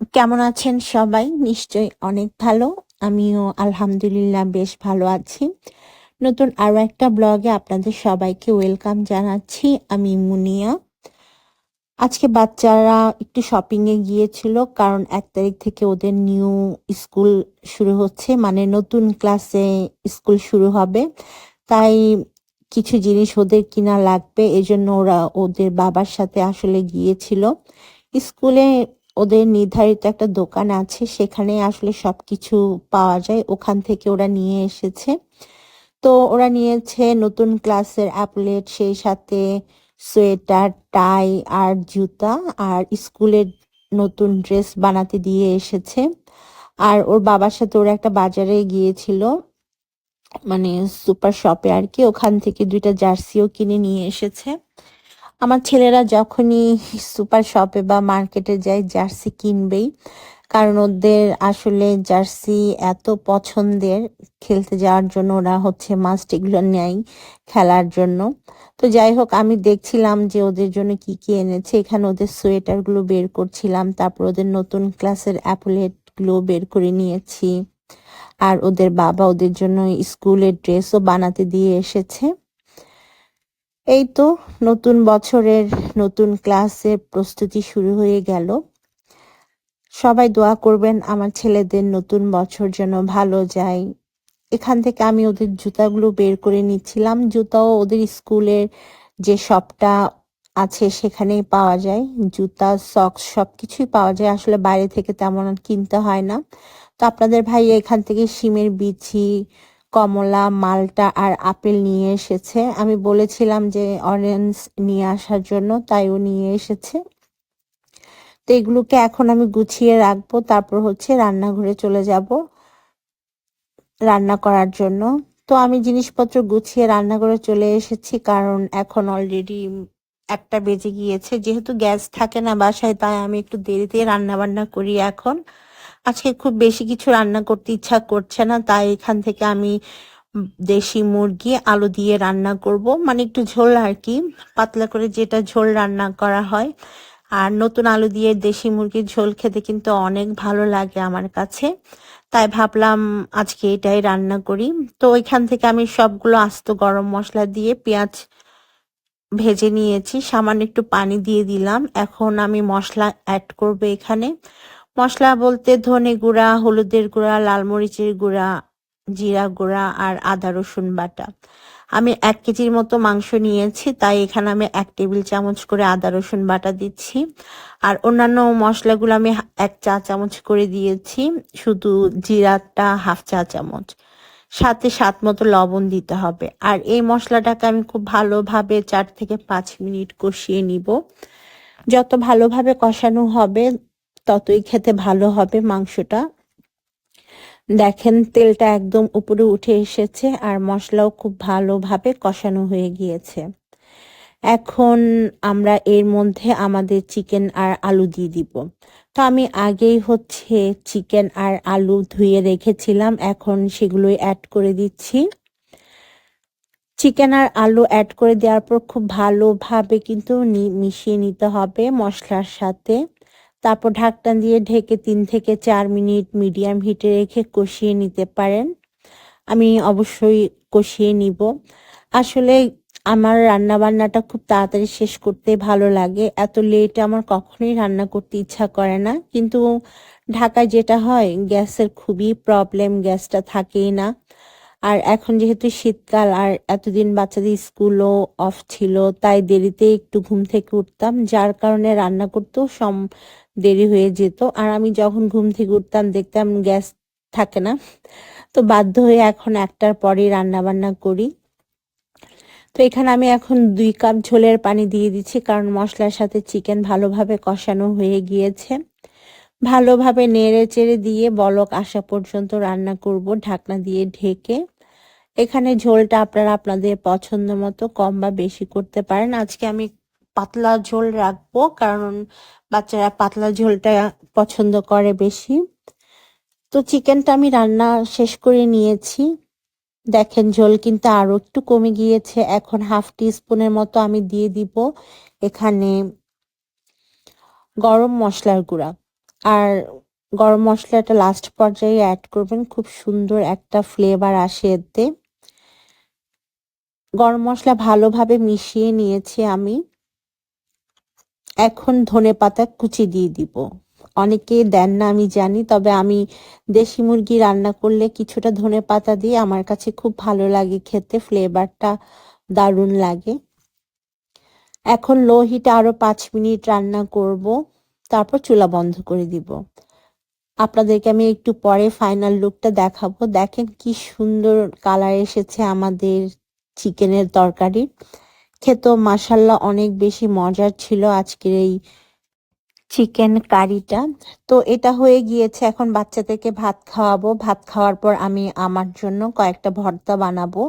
কেমন আছেন সবাই? নিশ্চয়ই অনেক ভালো। আমিও আলহামদুলিল্লাহ বেশ ভালো আছি। নতুন আরও একটা ব্লগে আপনাদের সবাইকে ওয়েলকাম জানাচ্ছি। আমি মুনিয়া। আজকে বাচ্চারা একটু শপিং এ গিয়েছিল কারণ এক তারিখ থেকে ওদের নিউ স্কুল শুরু হচ্ছে মানে নতুন ক্লাসে স্কুল শুরু হবে তাই কিছু জিনিস ওদের কিনা লাগবে, এজন্য ওরা ওদের বাবার সাথে আসলে গিয়েছিল স্কুলে ওদের নির্ধারিত একটা দোকান আছে, সেখানে আসলে সব কিছু পাওয়া যায়। ওখান থেকে ওরা নিয়ে এসেছে। তো ওরা নিয়েছে নতুন ক্লাসের অ্যাপলেট, সেই সাথে সোয়েটার, টাই আর জুতা। আর স্কুলের নতুন ড্রেস বানাতে দিয়ে এসেছে। আর ওর বাবার সাথে ওরা একটা বাজারে গিয়েছিল মানে সুপার শপে আর কি। ওখান থেকে দুইটা জার্সিও কিনে নিয়ে এসেছে। আমার ছেলেরা যখনই সুপার শপে বা মার্কেটে যায় জার্সি কিনবেই, কারণ ওদের আসলে জার্সি এত পছন্দের, খেলতে যাওয়ার জন্য ওরা হচ্ছে মাস্ট এগুলো নেয় খেলার জন্য। তো যাই হোক, আমি দেখছিলাম যে ওদের জন্য কি কি এনেছে। এখানে ওদের সোয়েটারগুলো বের করছিলাম, তারপর ওদের নতুন ক্লাসের অ্যাপলেটগুলো বের করে নিয়েছি। আর ওদের বাবা ওদের জন্য স্কুলের ড্রেসও বানাতে দিয়ে এসেছে। এই তো নতুন বছরের নতুন ক্লাসের প্রস্তুতি শুরু হয়ে গেল। সবাই দোয়া করবেন আমার ছেলেদের নতুন বছর যেন ভালো যায়। এখান থেকে আমি ওদের জুতাগুলো বের করে নিচ্ছিলাম। জুতাও ওদের স্কুলের যে শপটা আছে সেখানেই পাওয়া যায়। জুতা সক্স সব কিছুই পাওয়া যায়। আসলে বাইরে থেকে তেমন কিনতে হয় না। তো আপনাদের ভাই এখান থেকে সিমের বিচি কমলা, মালটা আর আপেল নিয়ে এসেছে। আমি বলেছিলাম যে অরেঞ্জ নিয়ে আসার জন্য, তাই ও নিয়ে এসেছে। তো এগুলোকে এখন আমি গুছিয়ে রাখব। তারপর হচ্ছে রান্নাঘরে চলে যাব রান্না করার জন্য। তো আমি জিনিসপত্র গুছিয়ে রান্নাঘরে চলে এসেছি, কারণ এখন অলরেডি একটা বেজে গিয়েছে। যেহেতু গ্যাস থাকে না বাসায়, তাই আমি একটু দেরিতে রান্না বান্না করি এখন। আজকে খুব বেশি কিছু রান্না করতে ইচ্ছা করছে না, তাই এখান থেকে আমি দেশি মুরগি, আলু দিয়ে রান্না করব। মানে একটু ঝোল আর কি পাতলা করে যেটা ঝোল রান্না করা হয়। আর নতুন আলু দিয়ে দেশি মুরগির ঝোল খেতে কিন্তু অনেক ভালো লাগে আমার কাছে। তাই ভাবলাম আজকে এটাই রান্না করি। তো ওইখান থেকে আমি সবগুলো আস্ত গরম মশলা দিয়ে পেঁয়াজ ভেজে নিয়েছি, সামান্য একটু পানি দিয়ে দিলাম। এখন আমি মশলা অ্যাড করব এখানে। মশলা বলতে ধনে গুঁড়া, হলুদের গুঁড়া, লাল মরিচের গুঁড়া, জিরা গুঁড়া আর আদা, রসুন বাটা। আমি এক কেজির মতো মাংস নিয়েছি, তাই এখানে আমি এক টেবিল চামচ করে আদা, রসুন বাটা দিচ্ছি। আর অন্যান্য মশলাগুলো আমি এক চা চামচ করে দিয়েছি, শুধু জিরাটা হাফ চা চামচ। সাথে স্বাদ মতো লবণ দিতে হবে। আর এই মশলাটাকে আমি খুব ভালোভাবে চার থেকে পাঁচ মিনিট কষিয়ে নিব। যত ভালোভাবে কষানো হবে ততই খেতে ভালো হবে মাংসটা। দেখেন, তেলটা একদম উপরে উঠে এসেছে আর মশলাও খুব ভালোভাবে কষানো হয়ে গিয়েছে। এখন আমরা এর মধ্যে আমাদের চিকেন আর আলু দিয়ে দিব। তো আমি আগেই হচ্ছে চিকেন আর আলু ধুয়ে রেখেছিলাম, এখন সেগুলোই অ্যাড করে দিচ্ছি। চিকেন আর আলু অ্যাড করে দেওয়ার পর খুব ভালোভাবে কিন্তু মিশিয়ে নিতে হবে মশলার সাথে। তারপর ঢাকটা দিয়ে ঢেকে তিন থেকে চার মিনিট মিডিয়াম হিটে রেখে কষিয়ে নিতে পারেন। আমি অবশ্যই কষিয়ে নিব। আসলে আমার রান্না বান্নাটা খুব তাড়াতাড়ি শেষ করতে ভালো লাগে। এত লেট আমার কখনোই রান্না করতে ইচ্ছা করে না। কিন্তু ঢাকায় যেটা হয়, গ্যাসের খুবই প্রবলেম গ্যাসটা থাকেই না। আর এখন যেহেতু শীতকাল আর এতদিন বাচ্চাদের স্কুলও অফ ছিল, তাই দেরিতে একটু ঘুম থেকে উঠতাম, যার কারণে রান্না করতেও সম দেরি হয়ে যেত। আর আমি যখন ঘুম থেকে উঠতাম, দেখতাম গ্যাস থাকে না, তো বাধ্য হয়ে এখন একটার পরেই রান্না বান্না করি। তো এখানে আমি এখন দুই কাপ ঝোলের পানি দিয়ে দিচ্ছি, কারণ মশলার সাথে চিকেন ভালোভাবে কষানো হয়ে গিয়েছে। ভালোভাবে নেড়ে চেড়ে দিয়ে বলক আসা পর্যন্ত রান্না করব, ঢাকনা দিয়ে ঢেকে। এখানে ঝোলটা আপনারা আপনাদের পছন্দ মতো কম বা বেশি করতে পারেন। আজকে আমি পাতলা ঝোল রাখব, কারণ বাচ্চারা পাতলা ঝোলটা পছন্দ করে বেশি। তো চিকেনটা আমি রান্না শেষ করে নিয়েছি। দেখেন, ঝোল কিন্তু আরও একটু কমে গিয়েছে। এখন হাফ টি স্পুনের মতো আমি দিয়ে দিব এখানে গরম মশলার গুঁড়া। আর গরম মশলাটা লাস্ট পর্যায়ে অ্যাড করবেন, খুব সুন্দর একটা ফ্লেভার আসে এতে। গরম মশলা ভালোভাবে মিশিয়ে নিয়েছি আমি। এখন ধনে পাতা কুচি দিয়ে দিব। অনেকে দেন না, আমি জানি, তবে আমি দেশি মুরগি রান্না করলে কিছুটা ধনে পাতা দিয়ে আমার কাছে খুব ভালো লাগে খেতে, ফ্লেভারটা দারুণ লাগে। এখন লো হিটে আরও পাঁচ মিনিট রান্না করব, তারপর চুলা বন্ধ করে দিব। আপনাদেরকে আমি একটু পরে ফাইনাল লুকটা দেখাবো। দেখেন কি সুন্দর কালার এসেছে আমাদের চিকেনের তরকারি। খেতেও মাসাল্লাহ অনেক বেশি মজার ছিল আজকের এই চিকেন কারিটা তো এটা হয়ে গিয়েছে, এখন বাচ্চাদেরকে ভাত খাওয়াবো। ভাত খাওয়ার পর আমি আমার জন্য কয়েকটা ভর্তা বানাবো।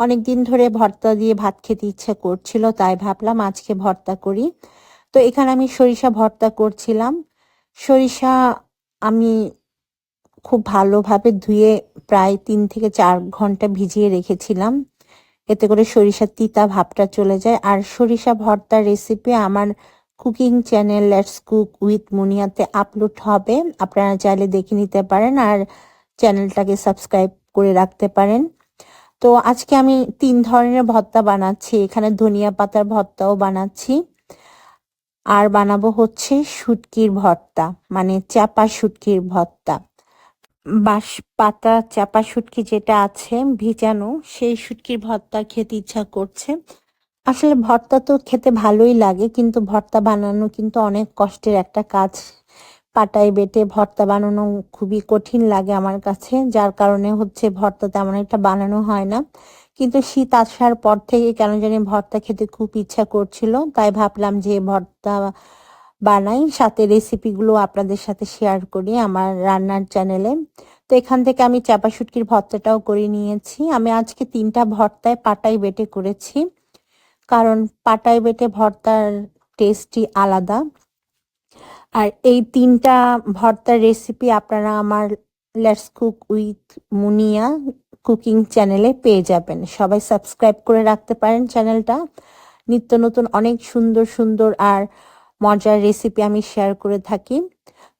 অনেক দিন ধরে ভর্তা দিয়ে ভাত খেতে ইচ্ছে করছিল, তাই ভাবলাম আজকে ভর্তা করি। তো এখানে আমি সরিষা ভর্তা করছিলাম। সরিষা আমি খুব ভালোভাবে ধুয়ে প্রায় তিন থেকে চার ঘণ্টা ভিজিয়ে রেখেছিলাম। এতে করে সরিষার তিতা ভাবটা চলে যায়। আর সরিষা ভর্তার রেসিপি আমার cooking channel let's cook with মুনিয়াতে upload হবে। আপনারা চাইলে দেখে নিতে পারেন আর চ্যানেলটাকে সাবস্ক্রাইব করে রাখতে পারেন। তো আজকে আমি তিন ধরনের ভর্তা বানাচ্ছি। এখানে ধনিয়া পাতার ভর্তাও বানাচ্ছি। আর বানাবো হচ্ছে শুটকির ভর্তা মানে চাপা শুটকির ভর্তা। বাঁশ পাতা চাপা শুটকি যেটা আছে ভিজানো, সেই শুটকির ভর্তা খেতে ইচ্ছা করছে। আসলে ভর্তা তো খেতে ভালোই লাগে, কিন্তু ভর্তা বানানো কিন্তু অনেক কষ্টের একটা কাজ। পাটায় বেটে ভর্তা বানানো খুবই কঠিন লাগে আমার কাছে, যার কারণে হচ্ছে ভর্তা তেমন একটা বানানো হয় না। কিন্তু শীত আসার পর থেকে কেন জানি ভর্তা খেতে খুব ইচ্ছা করছিল, তাই ভাবলাম যে ভর্তা বানাই, সাথে রেসিপিগুলো আপনাদের সাথে শেয়ার করি আমার রান্নার চ্যানেলে তো এখান থেকে আমি চাপা শুটকির ভর্তাটাও করে নিয়েছি। আমি আজকে তিনটা ভর্তায় পাটাই বেটে করেছি, কারণ পাটাই বেটে ভর্তার টেস্টই আলাদা। আর এই তিনটা ভর্তার রেসিপি আপনারা আমার let's cook with Muniya cooking চ্যানেলে পেয়ে যাবেন। সবাই সাবস্ক্রাইব করে রাখতে পারেন চ্যানেলটা নিত্য নতুন অনেক সুন্দর সুন্দর আর মজার রেসিপি আমি শেয়ার করে থাকি।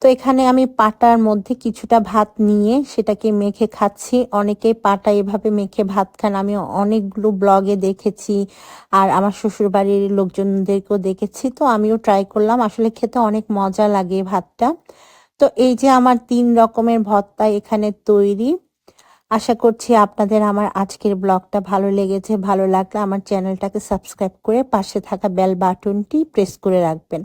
তো এখানে আমি পাটার মধ্যে কিছুটা ভাত নিয়ে সেটাকে মেখে খাচ্ছি। অনেকে পাটা এভাবে মেখে ভাত খান। আমি অনেকগুলো ব্লগে দেখেছি আর আমার শ্বশুর বাড়ির লোকজনদেরকেও দেখেছি। তো আমিও ট্রাই করলাম। আসলে খেতে অনেক মজা লাগে ভাতটা। তো এই যে আমার তিন রকমের ভর্তা এখানে তৈরি। আশা করছি আপনাদের আমার আজকের ব্লগটা ভালো লেগেছে, ভালো লাগলে আমার চ্যানেলটাকে সাবস্ক্রাইব করে পাশে থাকা বেল বাটনটি প্রেস করে রাখবেন।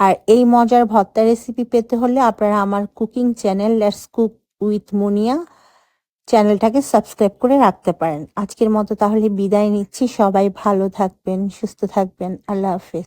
আর এই মজার ভর্তা রেসিপি পেতে হলে আপনারা আমার cooking channel let's cook with Muniya চ্যানেলটাকে সাবস্ক্রাইব করে রাখতে পারেন। আজকের মতো তাহলে বিদায় নিচ্ছি। সবাই ভালো থাকবেন, সুস্থ থাকবেন। আল্লাহ হাফেজ।